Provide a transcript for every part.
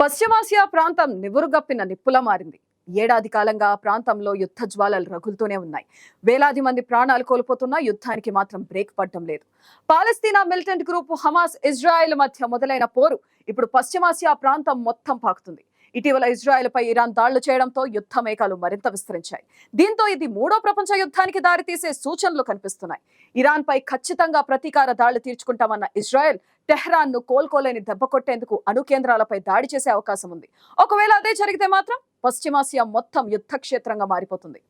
పశ్చిమాసియా ప్రాంతం నివురుగప్పిన నిప్పులా మారింది. ఏడాది కాలంగా ఆ ప్రాంతంలో యుద్ధ జ్వాలలు రగులుతూనే ఉన్నాయి. వేలాది మంది ప్రాణాలు కోల్పోతున్నా యుద్ధానికి మాత్రం బ్రేక్ పడడం లేదు. పాలస్తీనా మిలిటెంట్ గ్రూప్ హమాస్ ఇజ్రాయెల్ మధ్య మొదలైన పోరు ఇప్పుడు పశ్చిమాసియా ప్రాంతం మొత్తం పాకుతుంది. ఇటీవల ఇజ్రాయెల్ పై ఇరాన్ దాళ్ళు చేయడంతో యుద్ధమేకాలు మరింత విస్తరించాయి. దీంతో ఇది మూడో ప్రపంచ యుద్ధానికి దారితీసే సూచనలు కనిపిస్తున్నాయి. ఇరాన్ పై ఖచ్చితంగా ప్రతీకార దాళ్ళు తీర్చుకుంటామన్న ఇజ్రాయెల్ టెహ్రాన్ను కోలుకోలేని దెబ్బ కొట్టేందుకు అణు కేంద్రాలపై దాడి చేసే అవకాశం ఉంది. ఒకవేళ అదే జరిగితే మాత్రం పశ్చిమాసియా మొత్తం యుద్ధక్షేత్రంగా మారిపోతుంది.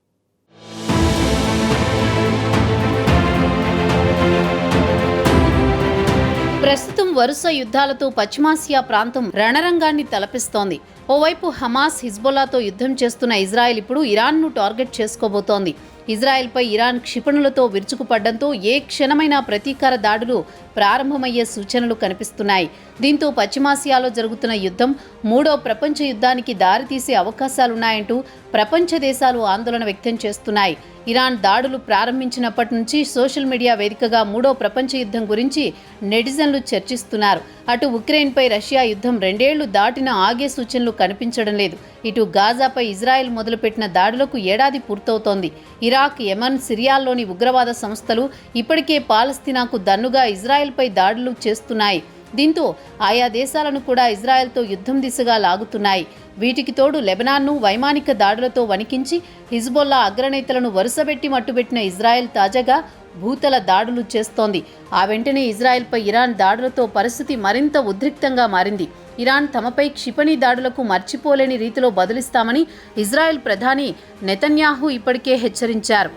ప్రస్తుతం వరుస యుద్ధాలతో పశ్చిమాసియా ప్రాంతం రణరంగాన్ని తలపిస్తోంది. ఓవైపు హమాస్ హిజ్బొల్లాతో యుద్ధం చేస్తున్న ఇజ్రాయెల్ ఇప్పుడు ఇరాన్ను టార్గెట్ చేసుకోబోతోంది. ఇజ్రాయెల్పై ఇరాన్ క్షిపణులతో విరుచుకుపడడంతో ఏ క్షణమైనా ప్రతీకార దాడులు ప్రారంభమయ్యే సూచనలు కనిపిస్తున్నాయి. దీంతో పశ్చిమాసియాలో జరుగుతున్న యుద్ధం మూడో ప్రపంచ యుద్ధానికి దారితీసే అవకాశాలున్నాయంటూ ప్రపంచ దేశాలు ఆందోళన వ్యక్తం చేస్తున్నాయి. ఇరాన్ దాడులు ప్రారంభించినప్పటి నుంచి సోషల్ మీడియా వేదికగా మూడో ప్రపంచ యుద్ధం గురించి నెటిజన్లు చర్చిస్తున్నారు. అటు ఉక్రెయిన్పై రష్యా యుద్ధం రెండేళ్ళు దాటిన ఆగే సూచనలు కనిపించడం లేదు. ఇటు గాజాపై ఇజ్రాయెల్ మొదలుపెట్టిన దాడులకు ఏడాది పూర్తవుతోంది. ఇరాక్ యమన్ సిరియాల్లోని ఉగ్రవాద సంస్థలు ఇప్పటికే పాలస్తీనాకు దన్నుగా ఇజ్రాయెల్పై దాడులు చేస్తున్నాయి. దీంతో ఆయా దేశాలను కూడా ఇజ్రాయెల్తో యుద్ధం దిశగా లాగుతున్నాయి. వీటికి తోడు లెబనాన్ను వైమానిక దాడులతో వణికించి హిజ్బొల్లా అగ్రనేతలను వరుసబెట్టి మట్టుబెట్టిన ఇజ్రాయెల్ తాజాగా భూతల దాడులు చేస్తోంది. ఆ వెంటనే ఇజ్రాయెల్పై ఇరాన్ దాడులతో పరిస్థితి మరింత ఉద్రిక్తంగా మారింది. ఇరాన్ తమపై క్షిపణి దాడులకు మర్చిపోలేని రీతిలో బదులిస్తామని ఇజ్రాయెల్ ప్రధాని నెతన్యాహు ఇప్పటికే హెచ్చరించారు.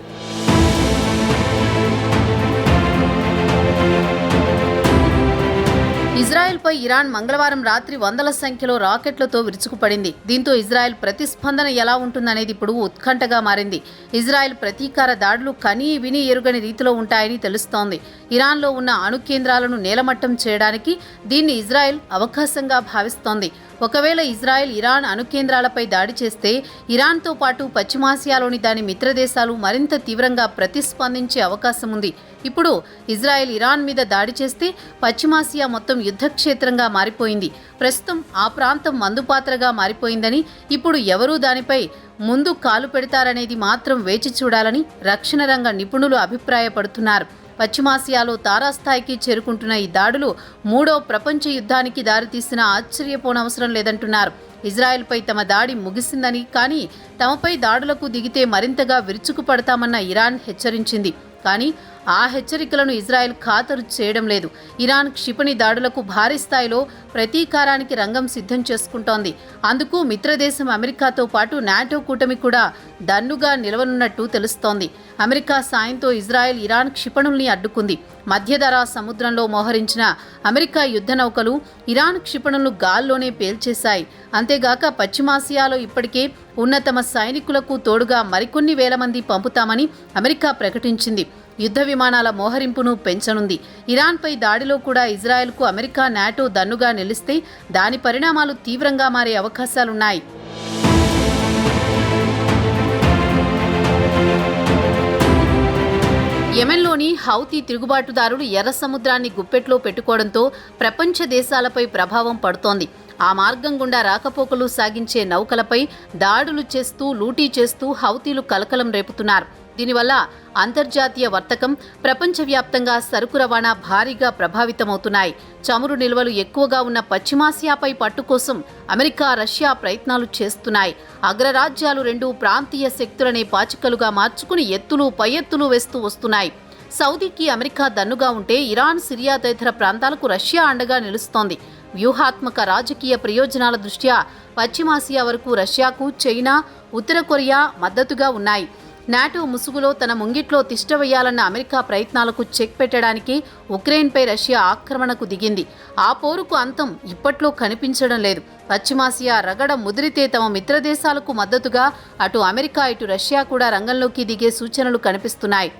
ఇజ్రాయెల్పై ఇరాన్ మంగళవారం రాత్రి వందల సంఖ్యలో రాకెట్లతో విరుచుకుపడింది. దీంతో ఇజ్రాయెల్ ప్రతిస్పందన ఎలా ఉంటుందనేది ఇప్పుడు ఉత్కంఠగా మారింది. ఇజ్రాయెల్ ప్రతీకార దాడులు కనీ విని ఎరుగని రీతిలో ఉంటాయని తెలుస్తోంది. ఇరాన్లో ఉన్న అణు కేంద్రాలను నేలమట్టం చేయడానికి దీన్ని ఇజ్రాయెల్ అవకాశంగా భావిస్తోంది. ఒకవేళ ఇజ్రాయెల్ ఇరాన్ అణు కేంద్రాలపై దాడి చేస్తే ఇరాన్తో పాటు పశ్చిమాసియాలోని దాని మిత్రదేశాలు మరింత తీవ్రంగా ప్రతిస్పందించే అవకాశం ఉంది. ఇప్పుడు ఇజ్రాయెల్ ఇరాన్ మీద దాడి చేస్తే పశ్చిమాసియా మొత్తం యుద్ధక్షేత్రంగా మారిపోయింది. ప్రస్తుతం ఆ ప్రాంతం మందుపాత్రగా మారిపోయిందని ఇప్పుడు ఎవరూ దానిపై ముందు కాలు పెడతారనేది మాత్రం వేచి చూడాలని రక్షణ రంగ నిపుణులు అభిప్రాయపడుతున్నారు. పశ్చిమాసియాలో తారాస్థాయికి చేరుకుంటున్న ఈ దాడులు మూడో ప్రపంచ యుద్ధానికి దారితీసిన ఆశ్చర్యపోనవసరం లేదంటున్నారు. ఇజ్రాయెల్పై తమ దాడి ముగిసిందని కానీ తమపై దాడులకు దిగితే మరింతగా విరుచుకుపడతామన్న ఇరాన్ హెచ్చరించింది. కానీ ఆ హెచ్చరికలను ఇజ్రాయెల్ ఖాతరు చేయడం లేదు. ఇరాన్ క్షిపణి దాడులకు భారీ స్థాయిలో ప్రతీకారానికి రంగం సిద్ధం చేసుకుంటోంది. అందుకు మిత్రదేశం అమెరికాతో పాటు నాటో కూటమి కూడా దన్నుగా నిలవనున్నట్టు తెలుస్తోంది. అమెరికా సాయంతో ఇజ్రాయెల్ ఇరాన్ క్షిపణుల్ని అడ్డుకుంది. మధ్యధరా సముద్రంలో మోహరించిన అమెరికా యుద్ధ నౌకలు ఇరాన్ క్షిపణులను గాల్లోనే పేల్చేశాయి. అంతేగాక పశ్చిమాసియాలో ఇప్పటికే ఉన్న తమ సైనికులకు తోడుగా మరికొన్ని వేల మంది పంపుతామని అమెరికా ప్రకటించింది. యుద్ధ విమానాల మోహరింపును పెంచనుంది. ఇరాన్పై దాడిలో కూడా ఇజ్రాయెల్కు అమెరికా నాటో దన్నుగా నిలిస్తే దాని పరిణామాలు తీవ్రంగా మారే అవకాశాలున్నాయి. యెమెన్లోని హౌతీ తిరుగుబాటుదారులు ఎర్ర సముద్రాన్ని గుప్పెట్లో పెట్టుకోవడంతో ప్రపంచ దేశాలపై ప్రభావం పడుతోంది. ఆ మార్గం గుండా రాకపోకలు సాగించే నౌకలపై దాడులు చేస్తూ లూటీ చేస్తూ హౌతీలు కలకలం రేపుతున్నారు. దీనివల్ల అంతర్జాతీయ వర్తకం ప్రపంచవ్యాప్తంగా సరుకు రవాణా భారీగా ప్రభావితమవుతున్నాయి. చమురు నిల్వలు ఎక్కువగా ఉన్న పశ్చిమాసియాపై పట్టు కోసం అమెరికా రష్యా ప్రయత్నాలు చేస్తున్నాయి. అగ్రరాజ్యాలు రెండు ప్రాంతీయ శక్తులనే పాచికలుగా మార్చుకుని ఎత్తులు పై ఎత్తులు వేస్తూ వస్తున్నాయి. సౌదీకి అమెరికా దన్నుగా ఉంటే ఇరాన్ సిరియా తదితర ప్రాంతాలకు రష్యా అండగా నిలుస్తోంది. వ్యూహాత్మక రాజకీయ ప్రయోజనాల దృష్ట్యా పశ్చిమాసియా వరకు రష్యాకు చైనా ఉత్తర కొరియా మద్దతుగా ఉన్నాయి. నాటో ముసుగులో తన ముంగిట్లో తిష్టవేయాలన్న అమెరికా ప్రయత్నాలకు చెక్ పెట్టడానికి ఉక్రెయిన్పై రష్యా ఆక్రమణకు దిగింది. ఆ పోరుకు అంతం ఇప్పట్లో కనిపించడం లేదు. పశ్చిమాసియా రగడ ముదిరితే తమ మిత్రదేశాలకు మద్దతుగా అటు అమెరికా ఇటు రష్యా కూడా రంగంలోకి దిగే సూచనలు కనిపిస్తున్నాయి.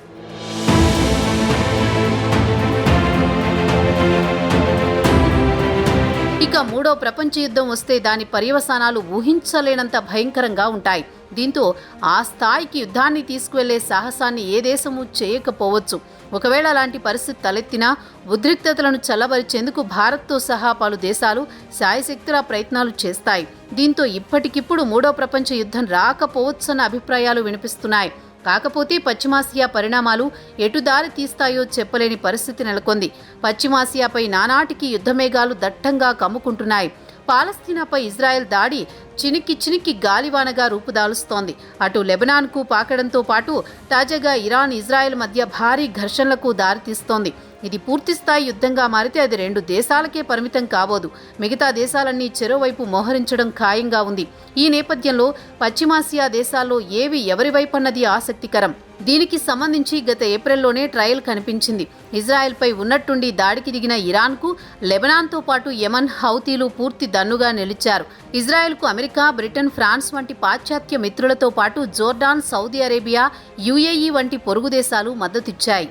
ఇక మూడో ప్రపంచ యుద్ధం వస్తే దాని పర్యవసానాలు ఊహించలేనంత భయంకరంగా ఉంటాయి. దీంతో ఆ స్థాయికి యుద్ధాన్ని తీసుకువెళ్ళే సాహసాన్ని ఏ దేశము చేయకపోవచ్చు. ఒకవేళ అలాంటి పరిస్థితి తలెత్తినా ఉద్రిక్తతలను చల్లబరిచేందుకు భారత్తో సహా పలు దేశాలు శాయశక్తుల ప్రయత్నాలు చేస్తాయి. దీంతో ఇప్పటికిప్పుడు మూడో ప్రపంచ యుద్ధం రాకపోవచ్చన్న అభిప్రాయాలు వినిపిస్తున్నాయి. కాకపోతే పశ్చిమాసియా పరిణామాలు ఎటు దారి తీస్తాయో చెప్పలేని పరిస్థితి నెలకొంది. పశ్చిమాసియాపై నానాటికి యుద్ధమేఘాలు దట్టంగా కమ్ముకుంటున్నాయి. పాలస్తీనాపై ఇజ్రాయెల్ దాడి చినికి చినికి గాలివానగా రూపుదాలుస్తోంది. అటు లెబనాన్కు పాకడంతో పాటు తాజాగా ఇరాన్ ఇజ్రాయెల్ మధ్య భారీ ఘర్షణలకు దారితీస్తోంది. ఇది పూర్తిస్థాయి యుద్ధంగా మారితే అది రెండు దేశాలకే పరిమితం కాబోదు. మిగతా దేశాలన్నీ చెరోవైపు మోహరించడం ఖాయంగా ఉంది. ఈ నేపథ్యంలో పశ్చిమాసియా దేశాల్లో ఏవి ఎవరి వైపన్నది ఆసక్తికరం? దీనికి సంబంధించి గత ఏప్రిల్లోనే ట్రయల్ కనిపించింది. ఇజ్రాయెల్పై ఉన్నట్టుండి దాడికి దిగిన ఇరాన్కు లెబనాన్తో పాటు యమన్ హౌతీలు పూర్తి దన్నుగా నిలిచారు. ఇజ్రాయెల్కు అమెరికా అమెరికా బ్రిటన్ ఫ్రాన్స్ వంటి పాశ్చాత్య మిత్రులతో పాటు జోర్డాన్ సౌదీ అరేబియా యుఏఈ వంటి పొరుగు దేశాలు మద్దతిచ్చాయి.